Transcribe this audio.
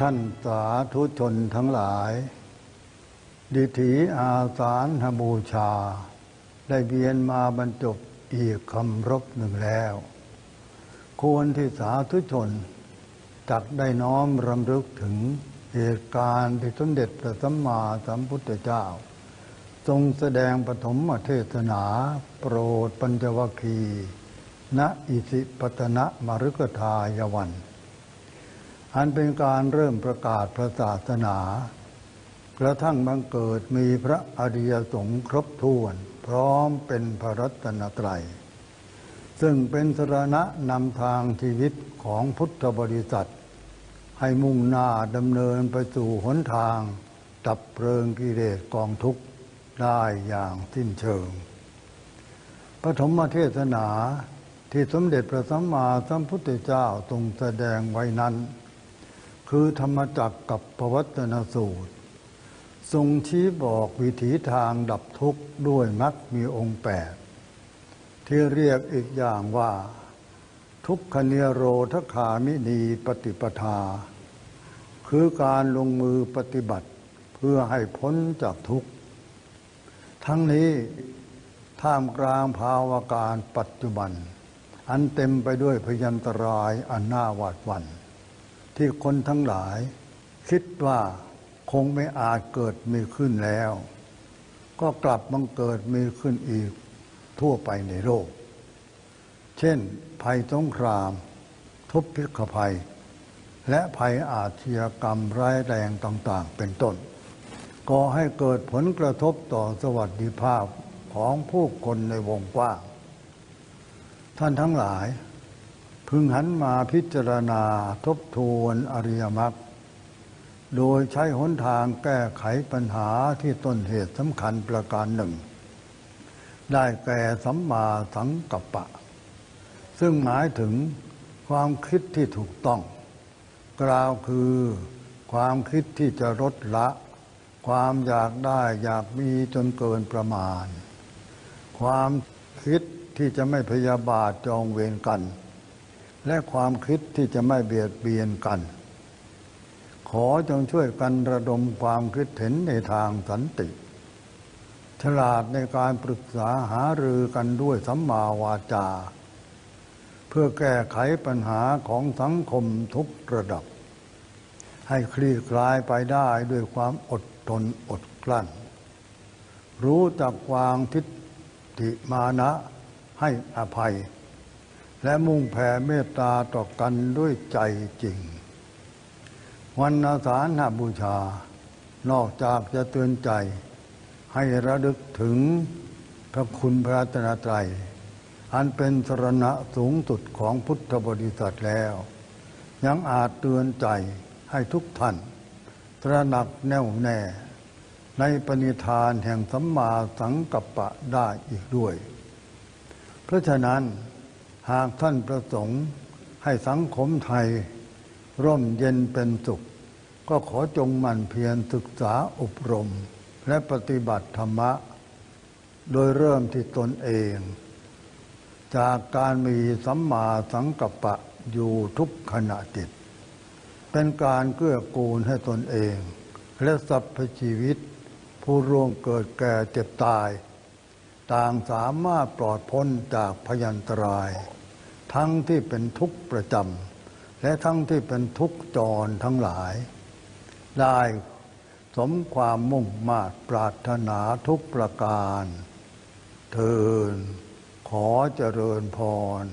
ท่านสาธุชนทั้งหลาย ดิถีอาสารหบูชา ได้เวียนมาบรรจบอีกคำรบหนึ่งแล้ว ควรที่สาธุชนจักได้น้อมรำลึกถึงเหตุการณ์ที่สมเด็จพระสัมมาสัมพุทธเจ้า ทรงแสดงปฐมเทศนาโปรดปัญจวคี ณอิสิปตนะมรุกทายวัน อันเป็นการเริ่มประกาศพระศาสนากระทั่งบังเกิดมีพระอริยสงฆ์ครบถ้วน พร้อมเป็นพระรัตนตรัย ซึ่งเป็นสรณะนำทางชีวิตของพุทธบริษัท ให้มุ่งหน้าดำเนินไปสู่หนทางดับเพลิงกิเลสกองทุกข์ได้อย่างสิ้นเชิงปฐมเทศนาที่สมเด็จพระสัมมาสัมพุทธเจ้าทรงแสดงไว้นั้น คือธรรมจักกับปวัตนสูตร ทรงชี้บอกวิถีทางดับทุกข์ด้วยมรรคมีองค์แปดที่เรียกอีกอย่างว่า ทุกขเนโรธคามินีปฏิปทา คือการลงมือปฏิบัติเพื่อให้พ้นจากทุกข์ ทั้งนี้ท่ามกลางภาวะการปัจจุบัน อันเต็มไปด้วยพยันตรายอันน่าหวาดหวัน่น ที่คนทั้งหลาย คิดว่าคงไม่อาจเกิดมีขึ้นแล้ว ก็กลับบังเกิดมีขึ้นอีกทั่วไปในโลก เช่น ภัยสงคราม ทุพพิกภัย และภัยอาชญากรรมร้ายแรงต่างๆ เป็นต้นก่อให้เกิดผลกระทบต่อสวัสดิภาพของผู้คนในวงกว้าง ท่านทั้งหลาย พึงหันมาพิจารณาทบทวนอริยมรรคโดยใช้หนทางแก้ไขปัญหาที่ต้นเหตุสำคัญประการหนึ่ง ได้แก่สัมมาสังกัปปะ ซึ่งหมายถึงความคิดที่ถูกต้อง กล่าวคือความคิดที่จะลดละ ความอยากได้อยากมีจนเกินประมาณ ความคิดที่จะไม่พยาบาทจองเวรกัน และความคิดที่จะไม่เบียดเบียนกัน ขอจงช่วยกันระดมความคิดเห็นในทางสันติ ฉลาดในการปรึกษาหารือกันด้วยสัมมาวาจา เพื่อแก้ไขปัญหาของสังคมทุกระดับ ให้คลี่คลายไปได้ด้วยความอดทนอดกลั้น รู้จักวางทิฏฐิมานะให้อภัย และมุ่งแผ่เมตตาต่อกันด้วยใจจริง วันอาสาฬหบูชา นอกจากจะเตือนใจ ให้ระลึกถึงพระคุณพระรัตนตรัย อันเป็นสรณะสูงสุดของพุทธบริษัทแล้ว ยังอาจเตือนใจให้ทุกท่าน ตระหนักแน่วแน่ ในปณิธานแห่งสัมมาสังกัปปะได้อีกด้วย เพราะฉะนั้น หากท่านประสงค์ให้สังคมไทย ร่มเย็นเป็นสุข ก็ขอจงหมั่นเพียรศึกษาอบรม และปฏิบัติธรรมะ โดยเริ่มที่ตนเอง จากการมีสัมมาสังกัปปะอยู่ทุกขณะจิต เป็นการเกื้อกูลให้ตนเอง และสรรพชีวิต ผู้ร่วงเกิดแก่เจ็บตาย ต่างสามารถปลอดพ้นจากพยันตราย ทั้งที่เป็นทุกข์ประจำและทั้งที่เป็นทุกข์จรทั้งหลาย ได้สมความมุ่งมา่ปรารถนาทุกประการ เทินขอเจริญพร